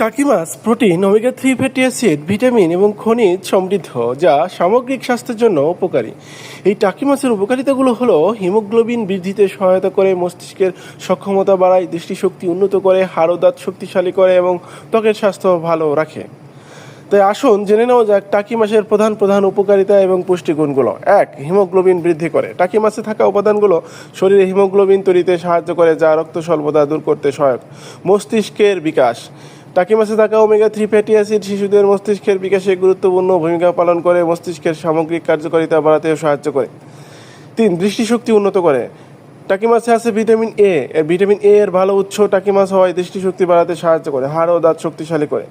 টাকি মাছ protein omega three fatty acid vitamin এবং খনিজ সমৃদ্ধ, যা সামগ্রিক স্বাস্থ্যের জন্য উপকারী। এই টাকি মাছের উপকারিতাগুলো হলো, হিমোগ্লোবিন বৃদ্ধিতে সহায়তা করে, মস্তিষ্কের সক্ষমতা বাড়ায়, দৃষ্টিশক্তি উন্নত করে হাড় দাঁত শক্তিশালী করে এবং ত্বকের স্বাস্থ্য ভালো রাখে। তাই আসুন, জেনে নেওয়া যাক টাকি মাছের প্রধান প্রধান উপকারিতা এবং পুষ্টিগুণগুলো। এক, হিমোগ্লোবিন বৃদ্ধি করে। টাকি মাছে থাকা উপাদানগুলো শরীরে হিমোগ্লোবিন তৈরিতে সাহায্য করে, যা রক্ত স্বল্পতা দূর করতে সহায়ক। মস্তিষ্কের বিকাশ। টাকি মাছে থাকা ওমেগা থ্রি ফ্যাটি অ্যাসিড শিশুদের মস্তিষ্কের বিকাশে গুরুত্বপূর্ণ ভূমিকা পালন করে, মস্তিষ্কের সামগ্রিক কার্যকারিতা বাড়াতেও সাহায্য করে। তিন, দৃষ্টিশক্তি উন্নত করে। টাকি মাছে আছে ভিটামিন এ এর ভিটামিন এ এর ভালো উৎস টাকি মাছ হওয়ায় দৃষ্টিশক্তি বাড়াতে সাহায্য করে হাড় ও দাঁত শক্তিশালী করে।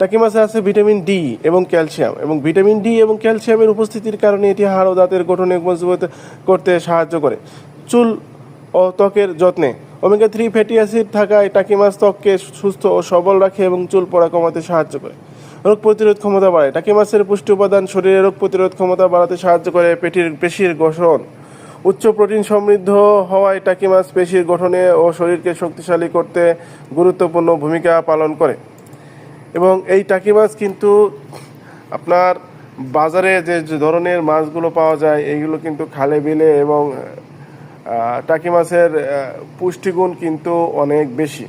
টাকি মাছে আছে ভিটামিন ডি এবং ক্যালসিয়াম এবং ভিটামিন ডি এবং ক্যালসিয়ামের উপস্থিতির কারণে এটি হাড় ও দাঁতের গঠনে মজবুত করতে সাহায্য করে। চুল ও ত্বকের যত্নে ওমেগা থ্রি ফ্যাটি অ্যাসিড থাকায় টাকি মাছ ত্বককে সুস্থ ও সবল রাখে এবং চুল পড়া কমাতে সাহায্য করে। রোগ প্রতিরোধ ক্ষমতা বাড়ায়। টাকি মাছের পুষ্টি উপাদান শরীরে রোগ প্রতিরোধ ক্ষমতা বাড়াতে সাহায্য করে পেটির পেশির গঠন। উচ্চ প্রোটিন সমৃদ্ধ হওয়ায় টাকি মাছ পেশির গঠনে ও শরীরকে শক্তিশালী করতে গুরুত্বপূর্ণ ভূমিকা পালন করে। এবং এই টাকি মাছ কিন্তু আপনার বাজারে যে ধরনের মাছগুলো পাওয়া যায়, এইগুলো কিন্তু খালে বিলে এবং টাকি মাছের পুষ্টিগুণ কিন্তু অনেক বেশি।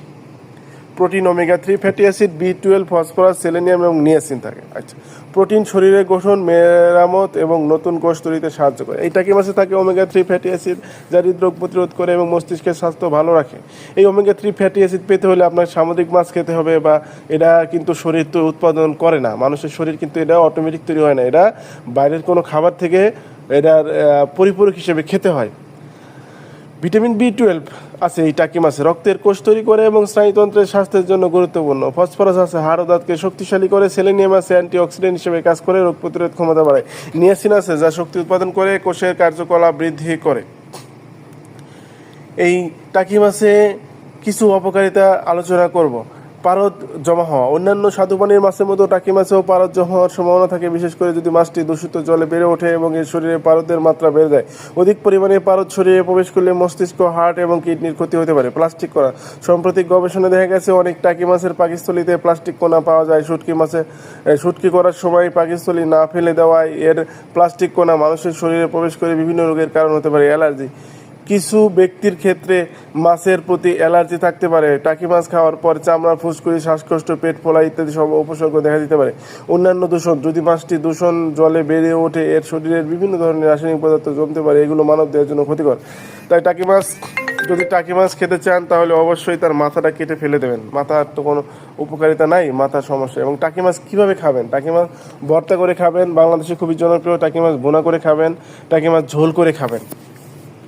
Protein omega three fatty acid, B twelve phosphorus, selenium এবং নিয়াসিন থাকে। আচ্ছা প্রোটিন শরীরের গঠন, মেরামত এবং নতুন কোষ তৈরিতে সাহায্য করে। এই টাকি মাছে থাকে ওমেগা থ্রি ফ্যাটি অ্যাসিড, যা হৃদরোগ প্রতিরোধ করে এবং মস্তিষ্কের স্বাস্থ্য ভালো রাখে। এই ওমেগা থ্রি ফ্যাটি অ্যাসিড পেতে হলে আপনার সামুদ্রিক মাছ খেতে হবে বা এটা কিন্তু শরীর তো উৎপাদন করে না। মানুষের শরীর কিন্তু এটা অটোমেটিক তৈরি হয় না। এটা বাইরের কোনো খাবার থেকে এটার পরিপূরক হিসেবে খেতে হয়। ভিটামিন বি টুয়েলভ আছে, এই টাকি আছে। রক্তের কোষ তৈরি করে এবং স্নায়ুতন্ত্রের স্বাস্থ্যের জন্য গুরুত্বপূর্ণ। ফসফরাস আছে, হাড় দাঁতকে শক্তিশালী করে সেলেনিয়াম আছে, অ্যান্টিঅক্সিডেন্ট হিসেবে কাজ করে রোগ প্রতিরোধ ক্ষমতা বাড়ায়। নিয়াসিন আছে, যা শক্তি উৎপাদন করে, কোষের কার্যকলাপ বৃদ্ধি করে। এই টাকি মাছে কিছু অপকারিতা আলোচনা করব। পারদ জমা হওয়া। অন্যান্য স্বাদুপানির মাছের মতো টাকি মাছেও পারদ জমা হওয়ার সম্ভাবনা থাকে, বিশেষ করে যদি মাছটি দূষিত জলে বেড়ে ওঠে এবং এর শরীরে পারদের মাত্রা বেড়ে যায়। অধিক পরিমাণে পারদ শরীরে প্রবেশ করলে মস্তিষ্ক, হার্ট এবং কিডনির ক্ষতি হতে পারে। প্লাস্টিক কণা সাম্প্রতিক গবেষণা দেখা গেছে, অনেক টাকি মাছের পাকিস্থলিতে প্লাস্টিক কণা পাওয়া যায়। শুটকি মাছে শুটকি করার সময় পাকিস্থলি না ফেলে দেওয়ায় এর প্লাস্টিক কণা মানুষের শরীরে প্রবেশ করে বিভিন্ন রোগের কারণ হতে পারে। অ্যালার্জি। কিছু ব্যক্তির ক্ষেত্রে মাছের প্রতি অ্যালার্জি থাকতে পারে, টাকি মাছ খাওয়ার পর চামড়া, ফুসকুড়ি, শ্বাসকষ্ট, পেট ফোলা ইত্যাদি সব উপসর্গ দেখা দিতে পারে। অন্যান্য দূষণ, যদি মাছটি দূষণ জলে বেড়ে ওঠে, এর শরীরের বিভিন্ন ধরনের রাসায়নিক পদার্থ জমতে পারে, এগুলো মানব দেহের জন্য ক্ষতিকর। তাই টাকি মাছ, যদি টাকি মাছ খেতে চান, তাহলে অবশ্যই তার মাথাটা কেটে ফেলে দেবেন। মাথার তো কোনো উপকারিতা নাই, মাথার সমস্যা। এবং টাকি মাছ কীভাবে খাবেন? টাকি মাছ ভর্তা করে খাবেন, বাংলাদেশে খুবই জনপ্রিয়। টাকি মাছ বোনা করে খাবেন, টাকি মাছ ঝোল করে খাবেন।